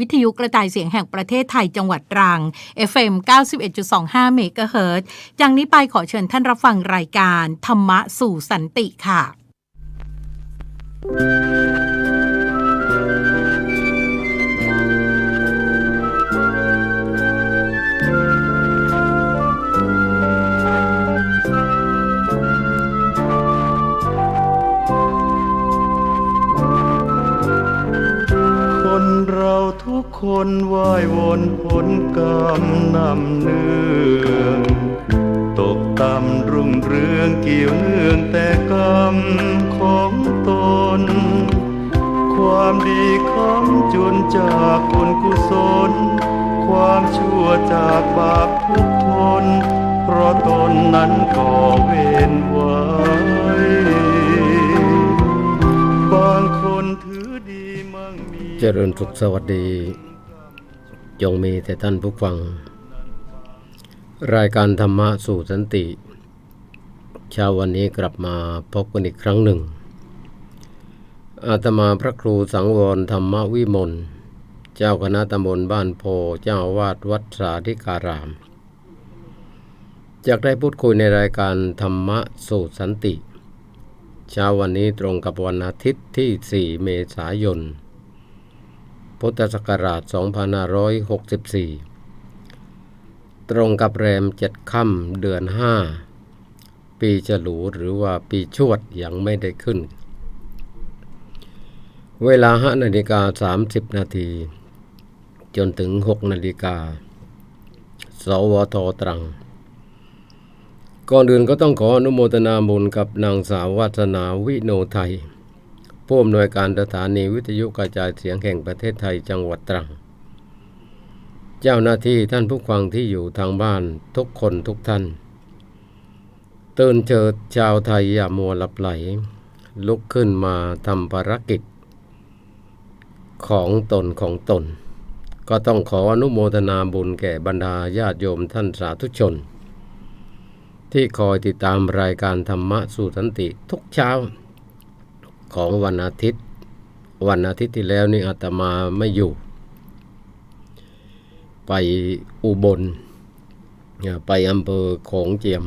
วิทยุกระจายเสียงแห่งประเทศไทยจังหวัดตรัง FM 91.25 เมกะเฮิรตจากนี้ไปขอเชิญท่านรับฟังรายการธรรมะสู่สันติค่ะ คนว่ายวนผลกรรมนำเนื่องตกต่ำรุ่งเรืองเกี่ยวเนื่องแต่กรรมของตน ความดีคำจุนจากคนกุศล ความชั่วจากบาปทุกทน เพราะตนนั้นก่อเวร เจริญสุขสวัสดี จงมีแต่ท่านผู้ฟัง รายการธรรมะสู่สันติ เช้าวันนี้กลับมาพบกันอีกครั้งหนึ่ง อาตมาพระครูสังวรธรรมวิมล เจ้าคณะตำบลบ้านโพ เจ้าวาดวัดสาธิการาม อยากได้พูดคุยในรายการธรรมะสู่สันติ เช้าวันนี้ตรงกับวันอาทิตย์ที่ 4 เมษายน พุทธศักราช 2564 ตรงกับแรมเจ็ดค่ำเดือน 5 ปีฉลูหรือว่าปีชวดยังไม่ได้ขึ้น เวลา5นาฬิกา 30 นาที จนถึง 6 นาฬิกา สวทตรัง ก่อนอื่นก็ต้องขออนุโมทนาบุญกับนางสาววัฒนาวิโนไทย ผู้อำนวยการสถานีวิทยุกระจายเสียงแห่งประเทศไทยจังหวัดตรัง เจ้าหน้าที่ท่านผู้ฟังที่อยู่ทางบ้านทุกคนทุกท่าน ตื่นเชิดชาวไทยอย่ามัวหลับไหล ลุกขึ้นมาทำภารกิจ ของตนของตน ก็ต้องขออนุโมทนาบุญแก่บรรดาญาติโยมท่านสาธุชน ที่คอยติดตามรายการธรรมะสู่สันติทุกเช้า ของวันอาทิตย์ วันอาทิตย์ที่แล้วนี่อาตมาไม่อยู่ ไปอุบลไปอำเภอโขงเจียม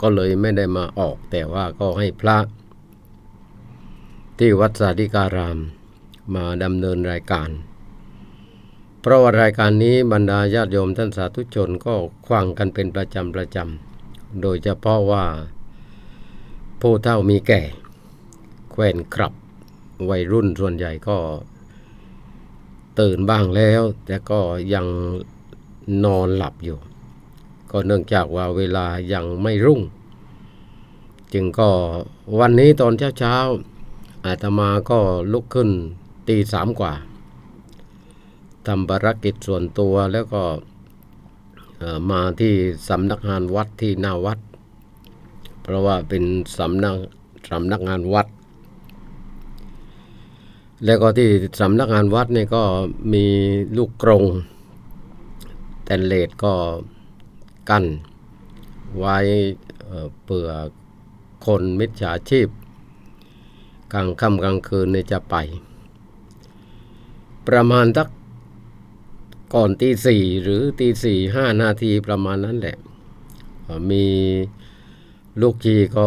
ก็เลยไม่ได้มาออกแต่ว่าก็ให้พระ ที่วัดสาธิการามมาดำเนินรายการ เพราะว่ารายการนี้บรรดาญาติโยมท่านสาธุชนก็ควังกันเป็นประจำประจำโดยเฉพาะว่าผู้เฒ่ามีแก่ แควนครับ วัยรุ่นส่วนใหญ่ก็ตื่นบ้างแล้ว แต่ก็ยังนอนหลับอยู่ ก็เนื่องจากว่าเวลายังไม่รุ่ง จึงก็วันนี้ตอนเช้าๆอาตมาก็ลุกขึ้นตีสามกว่าทำภารกิจส่วนตัวแล้วก็มาที่สำนักงานวัดที่หน้าวัด เพราะว่าเป็นสำนักสำนักงานวัด แล้วก็ที่สำนักงานวัดเนี่ยก็มีลูกกรงแตนเลสก็กั้นไว้เอ่อเผื่อคนมิจฉาชีพ กลางค่ำกลางคืนเนี่ยจะไป ประมาณสักก่อนตีสี่หรือตีสี่ห้านาทีประมาณนั้นแหละ มีลูกชีก็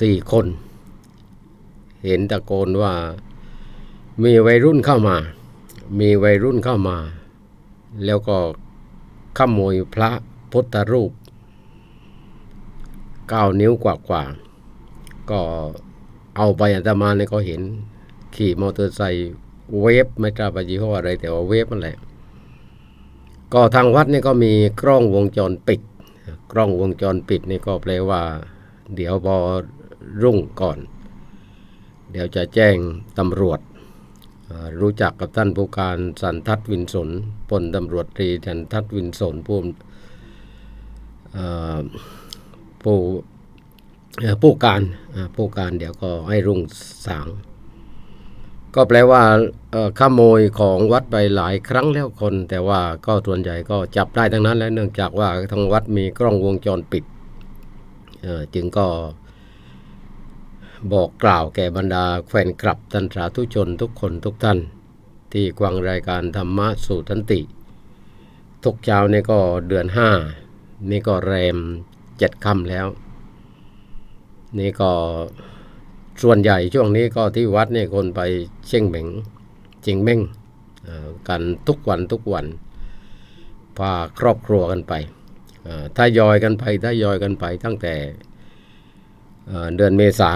สี่คน เห็นตะโกนว่า มีวัยรุ่นเข้ามา มีวัยรุ่นเข้ามา แล้วก็ขโมยพระพุทธรูปเก้านิ้วกว่ากว่าก็เอาไปอาตมาเนี่ยก็เห็น ขี่มอเตอร์ไซค์เวฟไม่ทราบยี่ห้ออะไร แต่ว่าเวฟนั่นแหละ ก็ทางวัดนี่ก็มีกล้องวงจรปิด กล้องวงจรปิดนี่ก็แปลว่า เดี๋ยวพอรุ่งก่อน เดี๋ยวจะแจ้งตำรวจ รู้จักกับท่านผู้การสันทัศวินสนพลตำรวจตรีสันทัศวินสนผู้ผู้ผู้การผู้การเดี๋ยวก็ให้รุ่งสาง ก็แปลว่าขโมยของวัดไปหลายครั้งแล้วคน แต่ว่าก็ส่วนใหญ่ก็จับได้ทั้งนั้น แล้วเนื่องจากว่าทางวัดมีกล้องวงจรปิดจึงก็ บอกกล่าวแก่บรรดาแฟนคลับท่านสาธุชนทุกคนทุกท่าน ที่กวางรายการธรรมะสู่ทันติ ทุกเช้านี่ก็เดือนห้านี่ก็แรมเจ็ดค่ำแล้ว นี่ก็ส่วนใหญ่ช่วงนี้ก็ที่วัดนี่คนไปเชียงเหม่งเจียงเม่งกันทุกวันทุกวันพาครอบครัวกันไปถ้ายอยกันไปถ้ายอยกันไปตั้งแต่ เดือนเมษา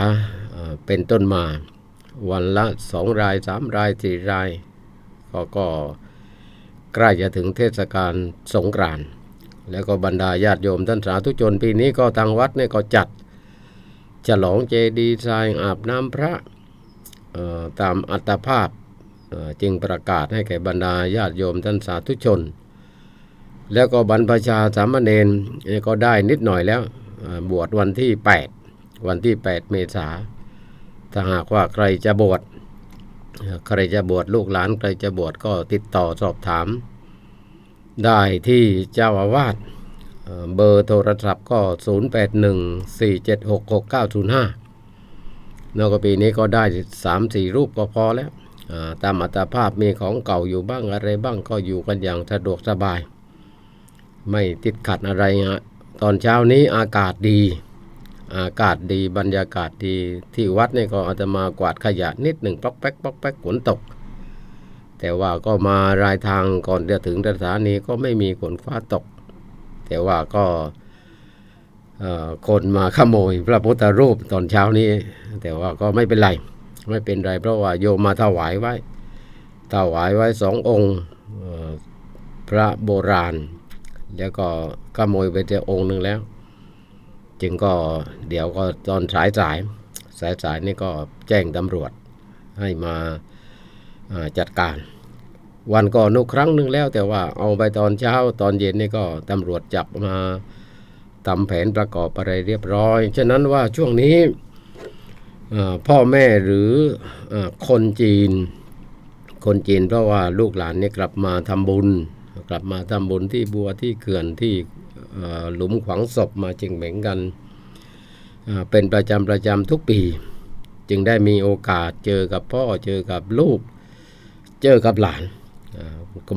เป็นต้นมา วันละสองรายสามรายสี่รายก็ก็ใกล้จะถึงเทศกาลสงกรานต์แล้วก็บรรดาญาติโยมท่านสาธุชนปีนี้ก็ทางวัดเนี่ยก็จัด ฉลองเจดีย์ทรายอาบน้ำพระตามอัตภาพจึงประกาศให้แก่บรรดาญาติโยมท่านสาธุชน แล้วก็บรรพชาสามเณรก็ได้นิดหน่อยแล้วบวชวันที่ 8 วันที่ 8 เมษาถ้าหากว่าใครจะบวชใครจะบวชลูกหลานใครจะบวชก็ติดต่อสอบถาม ได้ที่เจ้าอาวาสเบอร์โทรศัพท์ก็ 0814766905แล้วก็ปีนี้ก็ได้ 3-4 รูปก็พอแล้วตามอัตภาพมีของเก่าอยู่บ้างอะไรบ้างก็อยู่กันอย่างสะดวกสบาย ไม่ติดขัดอะไรฮะตอนเช้านี้อากาศดี อากาศดีบรรยากาศดีที่วัดนี่ก็อาจจะมากวาดขยะนิดหนึ่งป๊อกแป๊กป๊อกแป๊กฝนตก แต่ว่าก็มารายทางก่อนจะถึงสถานีก็ไม่มีฝนฟ้าตก แต่ว่าก็คนมาขโมย พระพุทธรูปตอนเช้านี้ แต่ว่าก็ไม่เป็นไร ไม่เป็นไร เพราะว่าโยมมาถวายไว้ถวายไว้สององค์พระโบราณ แล้วก็ขโมยไปเจอองค์หนึ่งแล้ว จึงก็เดี๋ยวก็ตอนสายสายสายสายๆนี่ก็แจ้งตำรวจให้มาจัดการ วันก่อนนุกครั้งหนึ่งแล้ว แต่ว่าเอาไปตอนเช้าตอนเย็นนี่ก็ตำรวจจับมาทำแผนประกอบอะไรเรียบร้อย ฉะนั้นว่าช่วงนี้พ่อแม่หรืออคนจีน คนจีนเพราะว่าลูกหลานนี่กลับมาทำบุญ กลับมาทำบุญที่บัวที่เขื่อนที่ หลุมขวังศพมาจึงเหม็งกัน เป็นประจำประจำทุกปี จึงได้มีโอกาสเจอกับพ่อเจอกับลูก เจอกับหลาน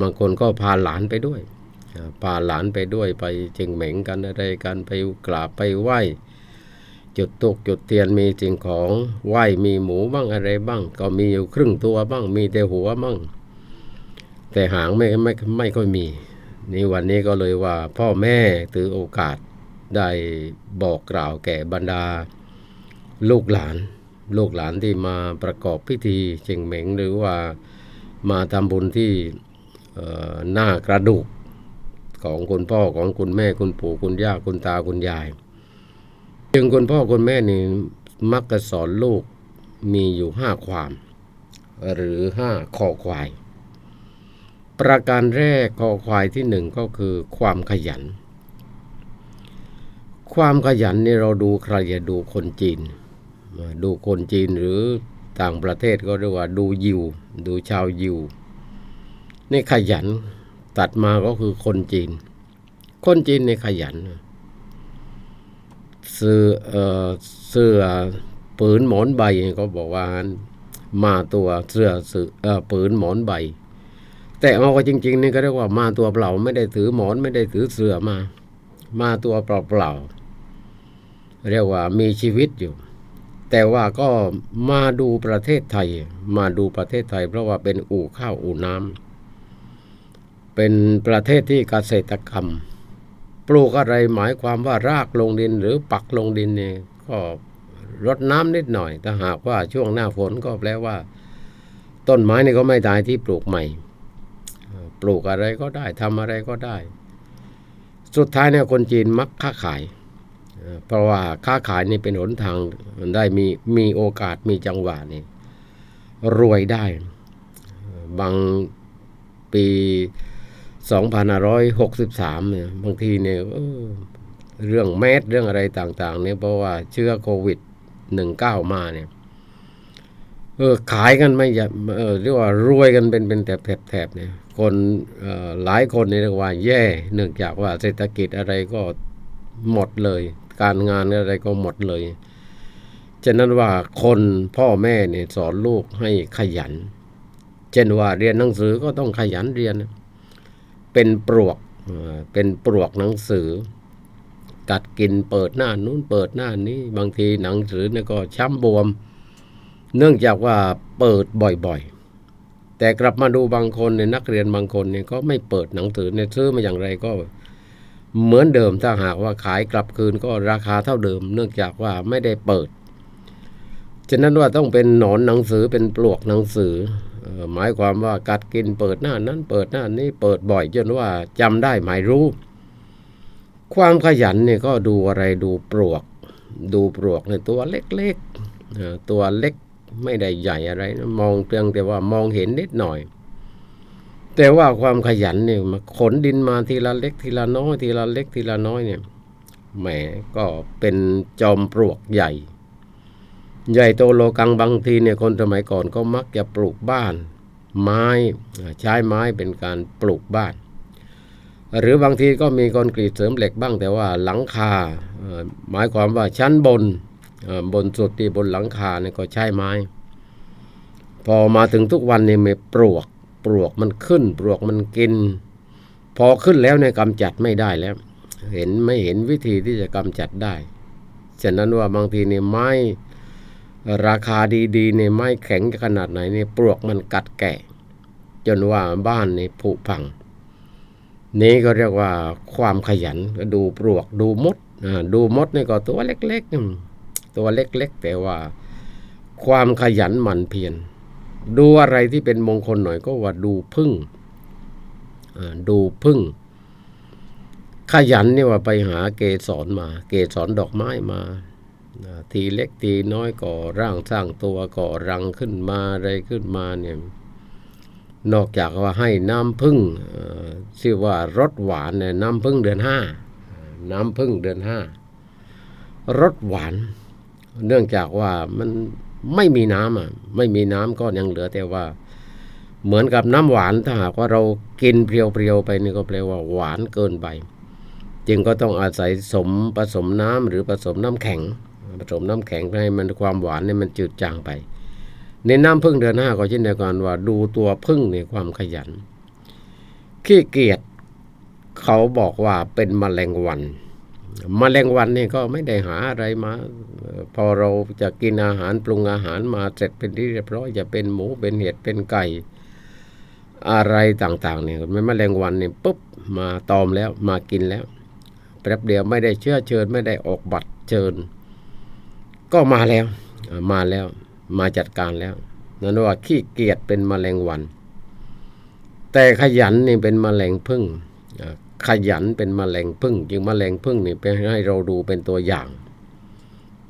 บางคนก็พาหลานไปด้วยพาหลานไปด้วยไปจึงเหม่งกันอะไรกันไปกราบไปไหว้จุดตุกจุดเทียนมีสิ่งของไหว้มีหมูบ้างอะไรบ้าง ก็มีอยู่ครึ่งตัวบ้างมีแต่หัวบ้าง แต่หางไม่ไม่ไม่ค่อยมี นี่วันนี้ก็เลยว่าพ่อแม่ถือโอกาสได้บอกกล่าวแก่บรรดา ลูกหลาน ลูกหลานที่มาประกอบพิธีเชิงเหม่งหรือว่ามาทำบุญที่หน้ากระดูกของคุณพ่อของคุณแม่คุณปู่คุณย่าคุณตาคุณยาย จึงคุณพ่อคุณแม่นี่มักจะสอนลูกมีอยู่ห้าความ หรือห้าคอควาย ประการแรกคอควายที่หนึ่งก็คือความขยัน ความขยันนี่เราดูใครจะดูคนจีน ดูคนจีนหรือต่างประเทศก็เรียกว่าดูยิว ดูชาวยิว นี่ขยันตัดมาก็คือคนจีน คนจีนในขยัน เสื้อเอ่อเสื้อปืนหมอนใบก็บอกว่ามาตัวเสื้อเสื้ออปืนหมอนใบ แต่เอาก็จริง ๆ นี่ก็เรียกว่ามาตัวเปล่า ไม่ได้ถือหมอนไม่ได้ถือเสือมา มาตัวเปล่าๆเรียกว่ามีชีวิตอยู่ แต่ว่าก็มาดูประเทศไทย มาดูประเทศไทย เพราะว่าเป็นอู่ข้าวอู่น้ำเป็นประเทศที่เกษตรกรรม ปลูกอะไรหมายความว่ารากลงดินหรือปักลงดินเนี่ยก็รดน้ำนิดหน่อยถ้าหากว่าช่วงหน้าฝนก็แปลว่า ต้นไม้นี่ก็ไม่ตายที่ปลูกใหม่ ปลูกอะไรก็ได้ทำอะไรก็ได้ สุดท้ายเนี่ยคนจีนมักค้าขาย เพราะว่าค้าขายนี่เป็นหนทางได้มีมีโอกาสมีจังหวะนี่รวยได้เอ่อบางปี 2563เนี่ยบางทีเนี่ยเออเรื่องแมสเรื่องอะไรต่างๆเนี่ยเพราะว่าเชื้อโควิด 19 มาเนี่ยเออขายกันไม่อยาเออเรียกว่ารวยกันเป็นเป็นแถบแถบแถบเนี่ย คนหลายคนเนี่เรียกว่าแย่เนื่องจากว่าเศรษฐกิจอะไรก็หมดเลย การงานอะไรก็หมดเลยฉะนั้นว่าคนพ่อแม่เนี่ยสอนลูกให้ขยันฉช่นว่าเรียนหนังสือก็ต้องขยันเรียน เป็นปลวกเอ่อเป็นปลวกหนังสือ กัดกินเปิดหน้านู้นเปิดหน้านี้ บางทีหนังสือเนี่ยก็ช้ำบวม เนื่องจากว่าเปิดบ่อยๆ แต่กลับมาดูบางคนเนี่ยนักเรียนบางคนเนี่ยก็ไม่เปิดหนังสือเนี่ยซื้อมาอย่างไรก็เหมือนเดิมถ้าหากว่าขายกลับคืนก็ราคาเท่าเดิม เนื่องจากว่าไม่ได้เปิด ฉะนั้นว่าต้องเป็นหนอนหนังสือเป็นปลวกหนังสือออหมายความว่ากัดกินเปิดหน้านั้น เปิดหน้านี้เปิดบ่อยจนว่าจำได้หมายรู้ ความขยันเนี่ยก็ดูอะไรดูปลวก ดูปลวกในตัวเล็กๆตัวเล็ก ไม่ได้ใหญ่อะไรนะมองเพียงแต่ว่ามองเห็นนิดหน่อย แต่ว่าความขยันเนี่ยมาขนดินมาทีละเล็กทีละน้อยทีละเล็กทีละน้อยเนี่ยแหมก็เป็นจอมปลวกใหญ่ ใหญ่โตโลกังบางทีเนี่ยคนสมัยก่อนก็มักจะปลูกบ้าน ไม้ใช้ไม้เป็นการปลูกบ้าน หรือบางทีก็มีคอนกรีตเสริมเหล็กบ้างแต่ว่าหลังคาหมายความว่าชั้นบนเบนสุดที่บนหลังคาเนี่ยก็ใช้ไม้ พอมาถึงทุกวันนี่ไม่ปลวก ปลวกมันขึ้น ปลวกมันกิน พอขึ้นแล้วเนี่ยกำจัดไม่ได้แล้ว เห็นไม่เห็นวิธีที่จะกำจัดได้ ฉะนั้นว่าบางทีเนี่ยไม้ราคาดีๆเนี่ยไม้แข็งขนาดไหนเนี่ยปลวกมันกัดแก่จนว่าบ้านนี่ผุพัง นี่ก็เรียกว่าความขยันดูปลวกดูมดดูมดนี่ก็ตัวเล็ก ๆ ตัวเล็กๆ แต่ว่าความขยันหมั่นเพียรดูอะไรที่เป็นมงคลหน่อยก็ว่าดูพึ่งดูพึ่ง ขยันนี่ว่าไปหาเกสรมา เกสรดอกไม้มาทีเล็กทีน้อยก่อร่างสร้างตัวก่อรังขึ้นมาอะไรขึ้นมาเนี่ยนอกจากว่าให้น้ำพึ่งชื่อว่ารสหวานเนี่ยน้ำพึ่งเดือนห้าน้ำพึ่งเดือนห้ารสหวาน เนื่องจากว่ามันไม่มีน้ำอะไม่มีน้ำก็ยังเหลือแต่ว่า เหมือนกับน้ำหวานถ้าหากว่าเรากินเพียวๆไปนี่ก็แปลว่าหวานเกินไป จึงก็ต้องอาศัยสมผสมน้ำหรือผสมน้ำแข็งผสมน้ำแข็งให้มันความหวานเนี่ยมันจืดจางไป ในน้ำพึ่งเดือนห้าก็เช่นเดียวกันว่าดูตัวพึ่งในความขยันขี้เกียจเขาบอกว่าเป็นมแมลงวัน มแมลงวันนี่ก็ไม่ได้หาอะไรมา พอเราจะกินอาหารปรุงอาหารมาเสร็จเป็นที่เรียบร้อยจะเป็นหมูเป็นเห็ดเป็นไก่ อะไรต่างๆเนี่ยไมันแมลงวันเนี่ยปุ๊บมาตอมแล้วมากินแล้วแป๊บเดียวไม่ได้เชื่อเชิญ ไม่ได้ออกบัตรเชิญ ก็มาแล้วมาแล้วมาจัดการแล้วนั่นว่าขี้เกียจเป็นมแมลงวัน แต่ขยันนี่เป็นมแมลงพึ่ง ขยันเป็นมแมลงพึ่งจึงมแมลงพึ่งนี่เป็นให้เราดูเป็นตัวอย่าง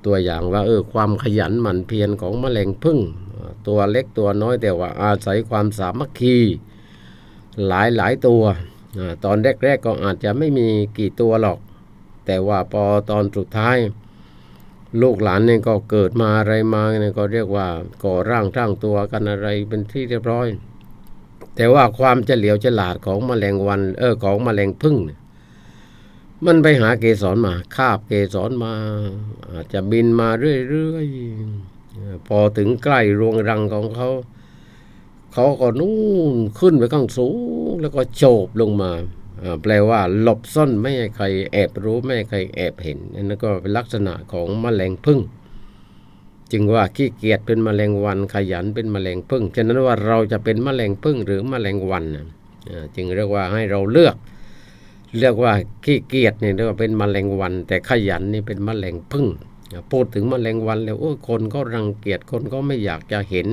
ตัวอย่างว่าเออความขยันหมั่นเพียรของมแมลงพึ่ง ตัวเล็กตัวน้อยแต่ว่าอาศัยความสามัคคี หลายหลายตัวตอนแรกๆก็อาจจะไม่มีกี่ตัวหรอก แต่ว่าพอตอนสุดท้าย ลูกหลานเนี่ยก็เกิดมาอะไรมาเนี่ยก็เรียกว่าก่อร่างสร้างตัวกันอะไรเป็นที่เรียบร้อย แต่ว่าความเฉลียวฉลาดของแมลงวัน เออของแมลงพึ่งเนี่ยมันไปหาเกสรมา คาบเกสรมา อาจจะบินมาเรื่อยๆ พอถึงใกล้รวงรังของเขา เขาก็นู่นขึ้นไปข้างสูง แล้วก็โฉบลงมา แปลว่าหลบซ่อนไม่ให้ใครแอบรู้ไม่ให้ใครแอบเห็นนนั่นก็เป็นลักษณะของแมลงพึ่ง จึงว่าขี้เกียจเป็นแมลงวันขยันเป็นแมลงพึ่งฉะนั้นว่าเราจะเป็นแมลงพึ่งหรือแมลงวันจึงเรียกว่าให้เราเลือก เรียกว่าขี้เกียจเนี่ยเรียกว่าเป็นแมลงวัน แต่ขยันนี่เป็นแมลงพึ่งพูดถึงแมลงวันแล้วโอ้คนก็รังเกียจคนก็ไม่อยากจะเห็น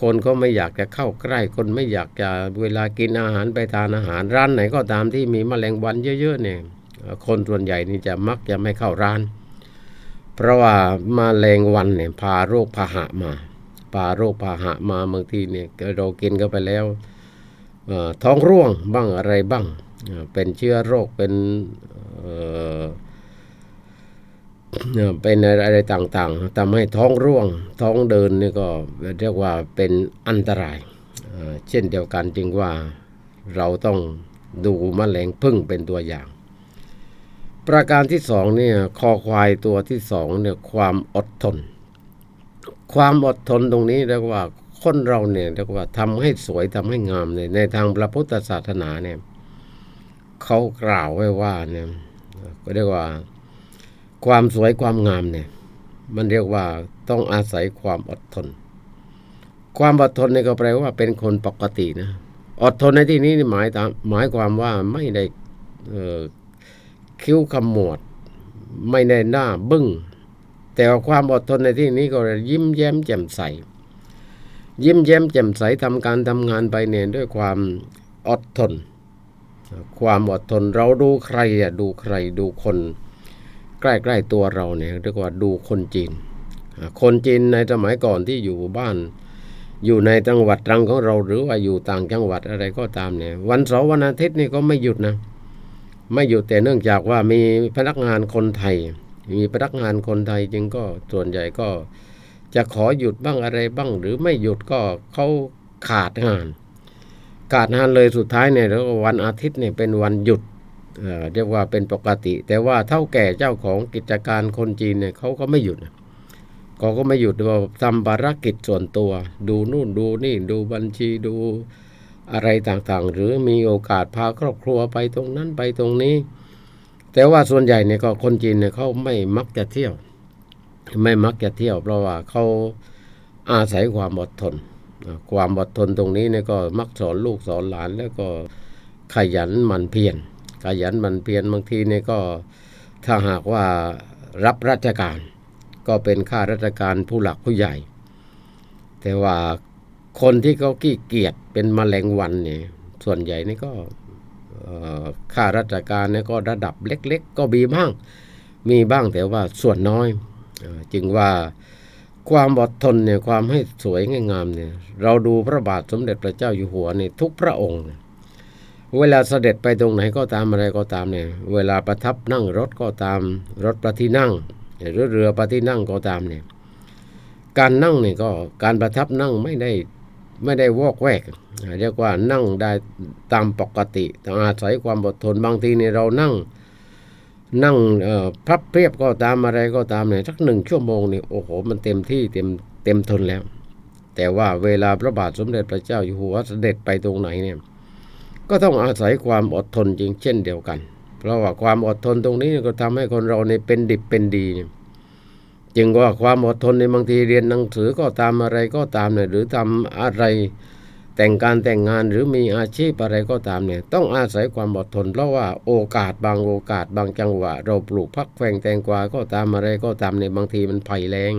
คนก็ไม่อยากจะเข้าใกล้ คนไม่อยากจะเวลากินอาหารไปทานอาหารร้านไหนก็ตามที่มีแมลงวันเยอะๆเนี่ยคนส่วนใหญ่นี่จะมักจะไม่เข้าร้าน เพราะว่าแมลงวันเนี่ยพาโรคพาหะมา พาโรคพาหะมาบางทีเนี่ยเรากินเข้าไปแล้วท้องร่วงบ้างอะไรบ้าง เป็นเชื้อโรคเป็นเป็นอะไรต่างๆทำให้ท้องร่วงท้องเดินนี่ก็เรียกว่าเป็นอันตรายเอ่อเช่นเดียวกันจึงว่าเราต้องดูมแมลงพึ่งเป็นตัวอย่าง ประการที่สองเนี่ยคอควายตัวที่สองเนี่ยความอดทน ความอดทนตรงนี้เรียกว่าคนเราเนี่ยเรียกว่าทำให้สวยทำให้งามเนี่ยในทางพระพุทธศาสนาเนี่ยเขากล่าวไว้ว่าเนี่ยก็เรียกว่าความสวยความงามเนี่ยมันเรียกว่าต้องอาศัยความอดทน ความอดทนเนี่ยก็แปลว่าเป็นคนปกตินะอดทนในที่นี้หมายตามหมายความว่าไม่ได้ คิ้วขมวด ไม่ได้หน้าบึ้ง แต่ว่าความอดทนในที่นี้ก็ยิ้มแย้มแจ่มใส ยิ้มแย้มแจ่มใสทำการทำงานไปเนี่ยด้วยความอดทน ความอดทนเราดูใครอะดูใครดูคน ใกล้ๆตัวเราเนี่ยเรียกว่าดูคนจีน คนจีนในสมัยก่อนที่อยู่บ้านอยู่ในจังหวัดตรังของเราหรือว่าอยู่ต่างจังหวัดอะไรก็ตามเนี่ยวันเสาร์วันอาทิตย์นี่ก็ไม่หยุดนะ ไม่หยุดแต่เนื่องจากว่ามีพนักงานคนไทย มีพนักงานคนไทยจึงก็ส่วนใหญ่ก็จะขอหยุดบ้างอะไรบ้าง หรือไม่หยุดก็เขาขาดงาน ขาดงานเลยสุดท้ายเนี่ยแล้ววันอาทิตย์เนี่ยเป็นวันหยุดเรียกว่าเป็นปกติ แต่ว่าเท่าแก่เจ้าของกิจการคนจีนเนี่ยเขาก็ไม่หยุดเขาก็ไม่หยุดว่าทำภารกิจส่วนตัว ดูนู่นดูนี่ดูบัญชีดู อะไรต่างๆ หรือมีโอกาสพาครอบครัวไปตรงนั้นไปตรงนี้ แต่ว่าส่วนใหญ่เนี่ยก็คนจีนเนี่ยเขาไม่มักจะเที่ยว ไม่มักจะเที่ยว เพราะว่าเขาอาศัยความอดทน ความอดทนตรงนี้เนี่ยก็มักสอนลูกสอนหลานแล้วก็ขยันหมันเพียรขยันหมันเพียรบางทีเนี่ยก็ถ้าหากว่ารับราชการ ก็เป็นข้าราชการผู้หลักผู้ใหญ่ แต่ว่า คนที่เขาขี้เกียจเป็นมแมลงวันเนี่ย ส่วนใหญ่นี่ก็ข้าราชการเนี่ยก็ระดับเล็ก ๆ ก็มีบ้าง มีบ้างแต่ว่าส่วนน้อย จึงว่าความอดทนเนี่ยความให้สวยงงามเนี่ย เราดูพระบาทสมเด็จพระเจ้าอยู่หัวเนี่ยทุกพระองค์ เวลาเสด็จไปตรงไหนก็ตามอะไรก็ตามเนี่ย เวลาประทับนั่งรถก็ตามรถพระที่นั่งหรือเรือพระที่นั่งก็ตามเนี่ย การนั่งเนี่ยก็การประทับนั่งไม่ได้ ไม่ได้วอกแวกเรียกว่านั่งได้ตามปกติต้องอาศัยความอดทนบางทีนี่เรานั่ง นั่งพับเพียบก็ตามอะไรก็ตามเนี่ยสักหนึ่งชั่วโมงนี่โอ้โหมันเต็มที่เต็มเต็มทนแล้ว แต่ว่าเวลาพระบาทสมเด็จพระเจ้าอยู่หัวเสด็จไปตรงไหนเนี่ย ก็ต้องอาศัยความอดทนจริงเช่นเดียวกัน เพราะว่าความอดทนตรงนี้ก็ทำให้คนเราในเป็นดิบเป็นดีเนี่ย จึงว่าความอดทนในบางทีเรียนหนังสือก็ตามอะไรก็ตามเนี่ยหรือทำอะไรแต่งการแต่งงานหรือมีอาชีพอะไรก็ตามเนี่ยต้องอาศัยความอดทน เพราะว่าโอกาสบางโอกาสบางจังหวะ เราปลูกพักแฝงแตงกวาก็ตามอะไรก็ตามเนี่ยบางทีมันไผ่แรง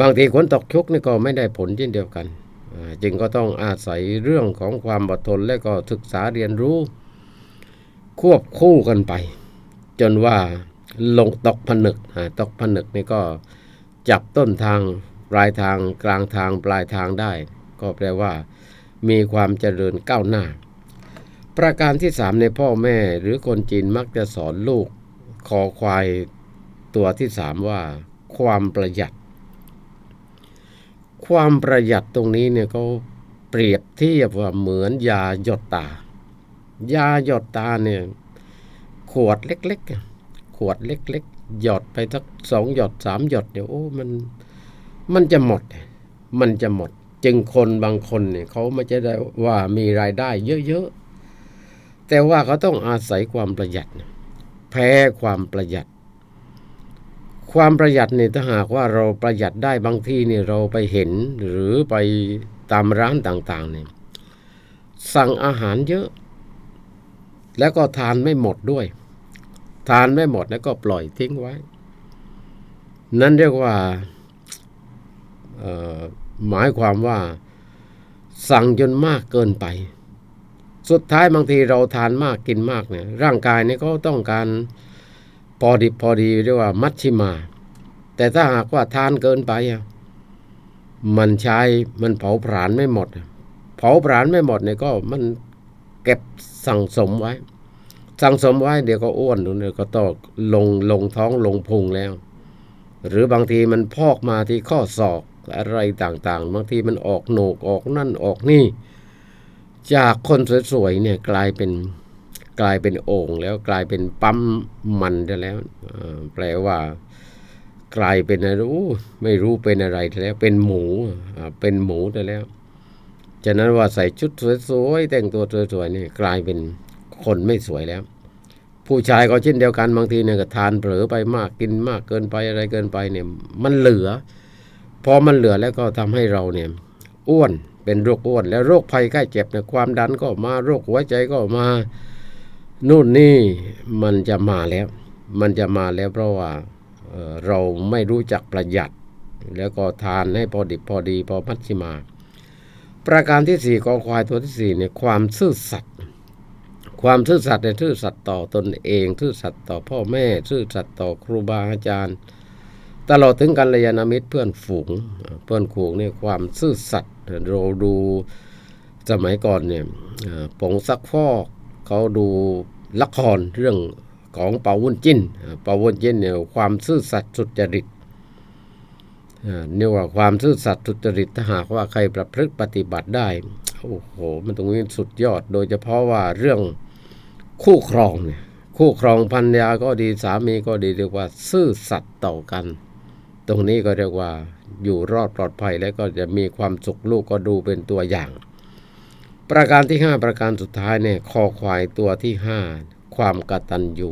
บางทีฝนตกชุกนี่ก็ไม่ได้ผลเช่นเดียวกัน จึงก็ต้องอาศัยเรื่องของความอดทนและก็ศึกษาเรียนรู้ ควบคู่กันไป จนว่า ลงตกผนึกตกผนึกนี่ก็จับต้นทางปลายทางกลางทางปลายทางได้ ก็แปลว่า มีความเจริญก้าวหน้า ประการที่สามในพ่อแม่หรือคนจีนมักจะสอนลูกคอควายตัวที่สามว่า ความประหยัด ความประหยัดตรงนี้เนี่ยเขาเปรียบเทียบว่าเหมือนยาหยดตา ยาหยดตาเนี่ยขวดเล็กๆ ขวดเล็ก ๆ หยอดไปสักสองหยอดสามหยอดเดี๋ยวโอ้มันมันจะหมด มันจะหมด จึงคนบางคนเนี่ยเขาไม่จะได้ว่ามีรายได้เยอะๆ แต่ว่าเขาต้องอาศัยความประหยัด แพ้ความประหยัด ความประหยัดเนี่ยถ้าหากว่าเราประหยัดได้บางที่เนี่ยเราไปเห็นหรือไปตามร้านต่างๆเนี่ยสั่งอาหารเยอะ แล้วก็ทานไม่หมดด้วย ทานไม่หมดแล้วก็ปล่อยทิ้งไว้ นั่นเรียกว่าหมายความว่าสั่งจนมากเกินไป สุดท้ายบางทีเราทานมากกินมากเนี่ยร่างกายเนี่ยก็ต้องการพอดิบพอดีเรียกว่ามัชชิมา แต่ถ้าหากว่าทานเกินไปอะมันใช้มันเผาผลาญไม่หมด เผาผลาญไม่หมดเนี่ยก็มันเก็บสั่งสมไว้ สั่งสมไว้เดี๋ยวก็อ้วนเดี๋ยวก็ต้องลงลงท้องลงพุงแล้ว หรือบางทีมันพอกมาที่ข้อศอกอะไรต่างๆ บางทีมันออกโหนกออกนั่นออกนี่ จากคนสวยๆเนี่ยกลายเป็นกลายเป็นโอ่งแล้วกลายเป็นปั๊มมันได้แล้วแปลว่า กลายเป็นอะไรู้ไม่รู้เป็นอะไรแล้ว เป็นหมูเป็นหมูไปแล้วฉะนั้นว่าใส่ชุดสวยๆแต่งตัวสวยๆนี่กลายเป็น คนไม่สวยแล้ว ผู้ชายก็เช่นเดียวกันบางทีเนี่ยก็ทานเผลอไปมากกินมากเกินไปอะไรเกินไปเนี่ย มันเหลือพอมันเหลือแล้วก็ทำให้เราเนี่ยอ้วนเป็นโรคอ้วน แล้วโรคภัยไข้เจ็บเนี่ยความดันก็มาโรคหัวใจก็มานู่นนี่มันจะมาแล้ว มันจะมาแล้วเพราะว่าเราไม่รู้จักประหยัด แล้วก็ทานให้พอดิบพอดีพอมัชชิมา ประการที่สี่กอควายตัวที่สี่เนี่ยความซื่อสัตย์ ความซื่อสัตย์เนี่ยซื่อสัตย์ต่อตนเอง ซื่อสัตย์ต่อพ่อแม่ ซื่อสัตย์ต่อครูบาอาจารย์ ตลอดถึงกัลยาณมิตรเพื่อนฝูง เพื่อนฝูงเนี่ยความซื่อสัตย์เราดูสมัยก่อนเนี่ยผงซักฟอกเขาดูละครเรื่องของเปาวุ้นจิ้นเอ่อเปาวุ้นจิ้นเนี่ยความซื่อสัตย์สุจริตเนี่ยว่าความซื่อสัตย์สุจริตถ้าหากว่าใครประพฤติปฏิบัติได้โอ้โห มันตรงนี้สุดยอด โดยเฉพาะว่าเรื่อง คู่ครองเนี่ยคู่ครองพันยาก็ดีสามีก็ดีเรียกว่า ซื่อสัตย์ต่อกัน ตรงนี้ก็เรียกว่าอยู่รอดปลอดภัยและก็จะมีความสุขลูกก็ดูเป็นตัวอย่าง ประการที่ 5 ประการสุดท้ายเนี่ยคอควายตัวที่ 5 ความกตัญญู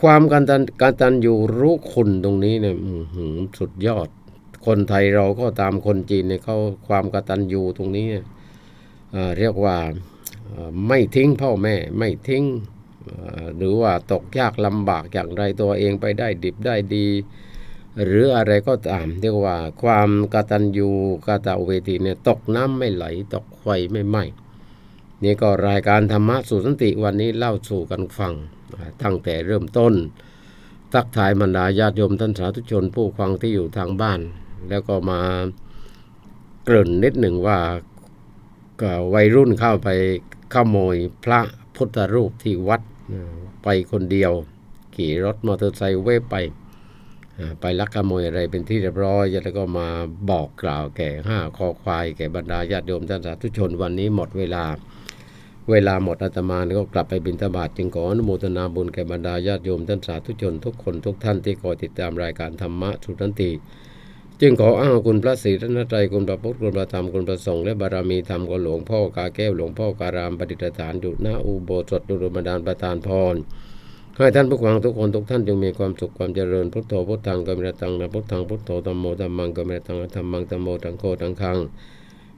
ความกตัญกตัญญูรู้คุณตรงนี้เนี่ยสุดยอด คนไทยเราก็ตามคนจีนเนี่ยเขาความกตัญญูตรงนี้เเรียกว่า ไม่ทิ้งพ่อแม่ ไม่ทิ้งหรือว่าตกยากลำบากอย่างไรตัวเองไปได้ดิบได้ดี หรืออะไรก็ตามเรียกว่าความกตัญญูกตเวทีเนี่ยตกน้ำไม่ไหลตกไฟไม่ไหม้นี่ก็รายการธรรมะสู่สันติวันนี้เล่าสู่กันฟัง ตั้งแต่เริ่มต้น ทักทายบรรดาญาติโยมท่านสาธุชนผู้ฟังที่อยู่ทางบ้าน แล้วก็มาเกริ่นนิดหนึ่งว่าวัยรุ่นเข้าไป ขโมยพระพุทธรูปที่วัดไปคนเดียว ขี่รถมอเตอร์ไซค์เวฟไป ไปลักขโมยอะไรเป็นที่เรียบร้อยแล้วก็มาบอกกล่าวแก่ห้าคอควายแก่บรรดาญาติโยมท่านสาธุชนวันนี้หมดเวลา เวลาหมดอาตมาก็กลับไปบิณฑบาตจึงขออนุโมทนาบุญแก่บรรดาญาติโยมท่านสาธุชนทุกคนทุกท่านที่คอยติดตามรายการธรรมะสุทันติ จึงขออ้างคุณพระศรีรัตนตรัยคุณพระพุทธคุณพระธรรมคุณพระสงฆ์และบารมีธรรมของหลวงพ่อกาแก้วหลวงพ่อการามปฏิฐานอยู่หน้าอุโบสถดุลมดานประทานพรให้ท่านผู้ฟังทุกคนทุกท่านจงมีความสุขความเจริญพุทโธพุทธังก็มีตังนะพุทธังพุทโธธัมโมธัมมังก็มีตังนะธัมมังธัมโมธังโฆธังคัง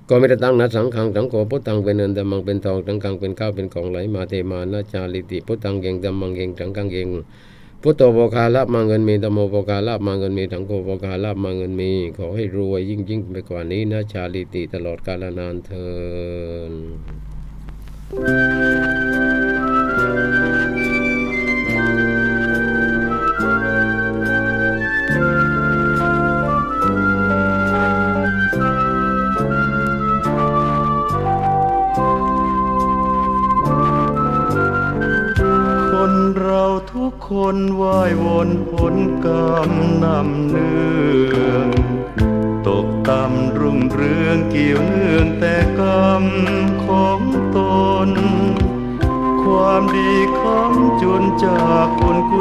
ก็มีตังนะสังขังสังโฆพุทธังเป็นเงินธัมมังเป็นทองสังขังเป็นข้าวเป็นของไหลมาเทมานาจาลิติพุทธังเก่งธัมมังเก่งสังขังเก่ง พุทโธโภคาลาภมาเงินมีธโมโภคาลาภมาเงินมีถังโกโภคาลาภมาเงินมี ขอให้รวยยิ่งยิ่งไปกว่านี้นะชาลิติตลอดกาลนานเทิน นว่ายวนผลกรรมนำเนื่องตกต่ำรุ่งเรืองเกี่ยวเนื่องแต่กรรมของตน ความดีคำจุนจากคนกุ